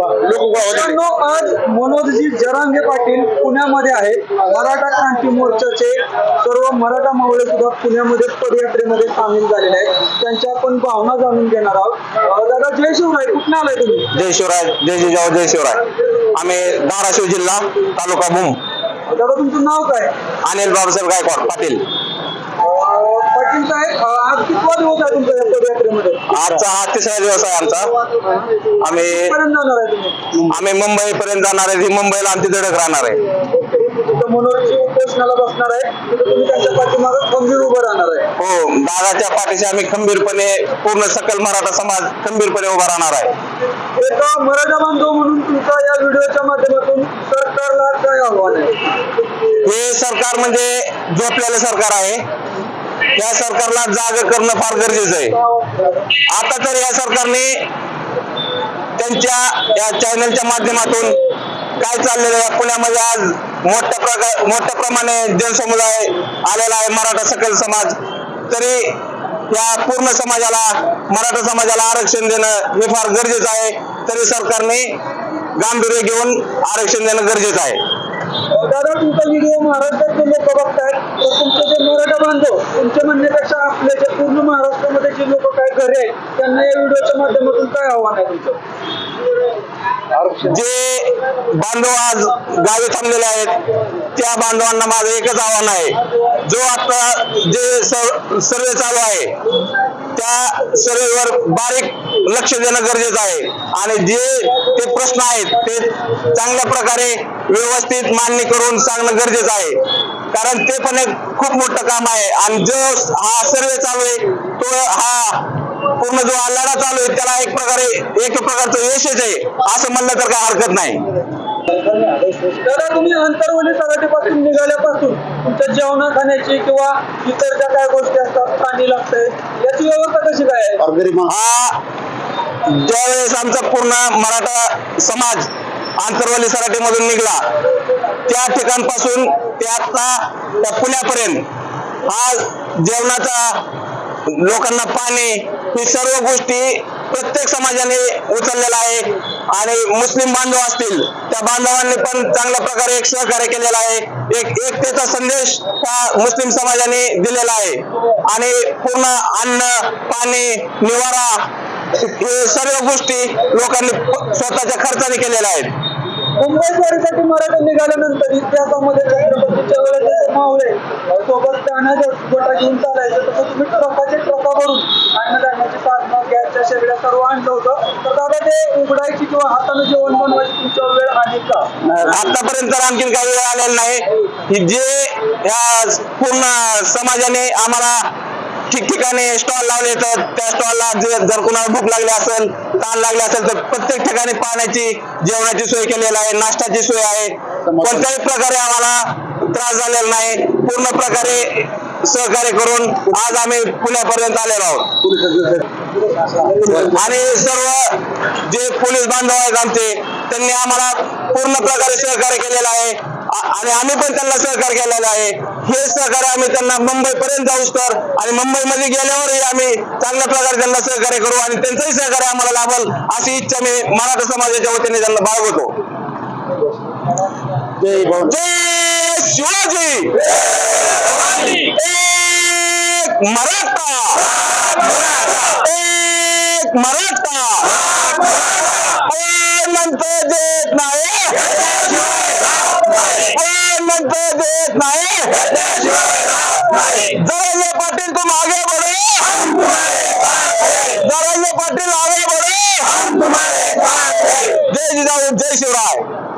लोक गोळा होते मित्रांनो आज मनोजजी जरांगे पाटील पुण्यामध्ये आहेत. मराठा क्रांती मोर्चाचे सर्व मराठा मावळे सुद्धा पुण्यामध्ये पदयात्रेमध्ये सामील झालेले आहेत. त्यांच्या आपण भावना जाणून घेणार आहोत. अं, दादा जय शिवराय. कुठून आलाय तुम्ही? जय शिवराय. जय जिजाऊ जय शिवराय. आम्ही धाराशिव जिल्हा तालुका भूम. दादा तुमचं नाव काय? अनिल बाबासाहेब गायकवाड पाटील अं, पाटील साहेब अं, आज कितवा दिवस आहे तुमच्या या पदयात्रेमध्ये आजचा हा तिसरा दिवस आहे आमचा. आम्ही आम्ही मुंबई पर्यंत जाणार आहे. ती मुंबईला आमची धडक राहणार आहे. तिथं मनोजची उपोषणाला बसणार आहे. तिथं तुम्ही त्यांच्या पाठीमागे खंबीर उभं राहणार आहे. हो दादाच्या पाठीशी आम्ही खंबीरपणे पूर्ण सकल मराठा समाज खंबीरपणे उभा राहणार आहे. एक मराठा बांधव म्हणून तुमचा या व्हिडिओच्या माध्यमातून सरकारला काय आव्हान आहे? हे सरकार म्हणजे झोपलेलं सरकार आहे. या सरकारला जाग करणं फार गरजेचं आहे. आता तर या सरकारने त्यांच्या या चॅनलच्या माध्यमातून काय चाललेलं आहे? पुण्यामध्ये आज मोठ्या प्रकार मोठ्या प्रमाणे जनसमुदाय आलेला आहे मराठा सकल समाज. तरी या पूर्ण समाजाला मराठा समाजाला आरक्षण देणं हे फार गरजेचं आहे. तरी सरकारने गांभीर्य घेऊन आरक्षण देणं गरजेचं आहे. दादा तुमचा व्हिडिओ महाराष्ट्रातले लोक बघतायत. तर तुमचे जे मराठा बांधव तुमच्या म्हणण्यापेक्षा आपल्या जे पूर्ण महाराष्ट्रामध्ये जे लोक काय घरे आहेत त्यांना या व्हिडिओच्या माध्यमातून काय आव्हान आहे तुमचं? जे बांधव आज गावी थांबलेले आहेत त्या बांधवांना माझं एकच आव्हान आहे. जो आता जे सर्वे चालू आहे त्या सर्वेवर बारीक लक्ष देणं गरजेचं आहे. आणि जे ते प्रश्न आहेत ते चांगल्या प्रकारे व्यवस्थित मांडणी करून सांगणं गरजेचं आहे. कारण ते पण एक खूप मोठं काम आहे. आणि जो हा सर्वे चालू आहे तो हा पूर्ण जो हा लढा चालू आहे त्याला एक प्रकारे एक प्रकारचं यशच आहे. असं म्हणलं तर काय हरकत नाही. दादा तुम्ही अंतरवली सराटीपासून निघाल्यापासून तुमच्या जेवणा खाण्याची किंवा इतर ज्या काय गोष्टी असतात पाणी लागतंय याची व्यवस्था कशी काय आहे? हा ज्यावेळेस आमचा पूर्ण मराठा समाज आंतरवाली सराटीमधून निघला त्या ठिकाणपासून ते आता त्या पुण्यापर्यंत हा जेवणाचा लोकांना पाणी ही सर्व गोष्टी प्रत्येक समाजाने उचललेला आहे आणि मुस्लिम बांधव असतील त्या बांधवांनी पण चांगल्या प्रकारे एक सहकार्य केलेला आहे. एक एकतेचा संदेश त्या मुस्लिम समाजाने दिलेला आहे. आणि पूर्ण अन्न पाणी निवारा सर्व गोष्टी लोकांनी स्वतःच्या खर्चाने केलेल्या आहेत. मुंबई स्वारीसाठी मराठा निघाल्यानंतर इतिहासामध्ये छत्रपतीच्या वेळेस मावळे सोबत जाण्याचा गोटा घेऊन चालायचं तसं तुम्ही ट्रकाचे ट्रका भरून अन्नधान्याची साधनं गॅसच्या शेगड्या सर्व आणलं होतं. तर दादा ते उघडायची किंवा हाताने जेवण बनवायची तुमच्या वेळ आहे का? आतापर्यंत तर आणखीन काही वेळ आलेला नाही. की जे या पूर्ण समाजाने आम्हाला ठिकठिकाणी स्टॉल लावले तर त्या स्टॉलला जर कुणाला भूक लागली असेल ताण लागले असेल तर प्रत्येक ठिकाणी पाण्याची जेवणाची सोय केलेली आहे नाश्त्याची सोय आहे. कोणत्याही प्रकारे आम्हाला त्रास झालेला नाही. पूर्ण प्रकारे सहकार्य करून आज आम्ही पुण्यापर्यंत आलेलो आहोत. आणि सर्व जे पोलीस बांधव आहेत आमचे त्यांनी आम्हाला पूर्ण प्रकारे सहकार्य केलेलं आहे. आणि आम्ही पण त्यांना सहकार्य केलेलं आहे. हे सहकार्य आम्ही त्यांना मुंबई पर्यंत जाऊस तर आणि मुंबईमध्ये गेल्यावरही आम्ही चांगल्या प्रकारे त्यांना सहकार्य करू आणि त्यांचंही सहकार्य आम्हाला लाभल अशी इच्छा मी मराठा समाजाच्या वतीने त्यांना बाळगतो. जय शिवाजी! एक मराठा! एक मराठा! म्हणतो देत नाही म्हणतो देत नाही जरांगे पाटील तुम आगे बढ़ो जरांगे पाटील आगे जय जिजाऊ जय शिवराय.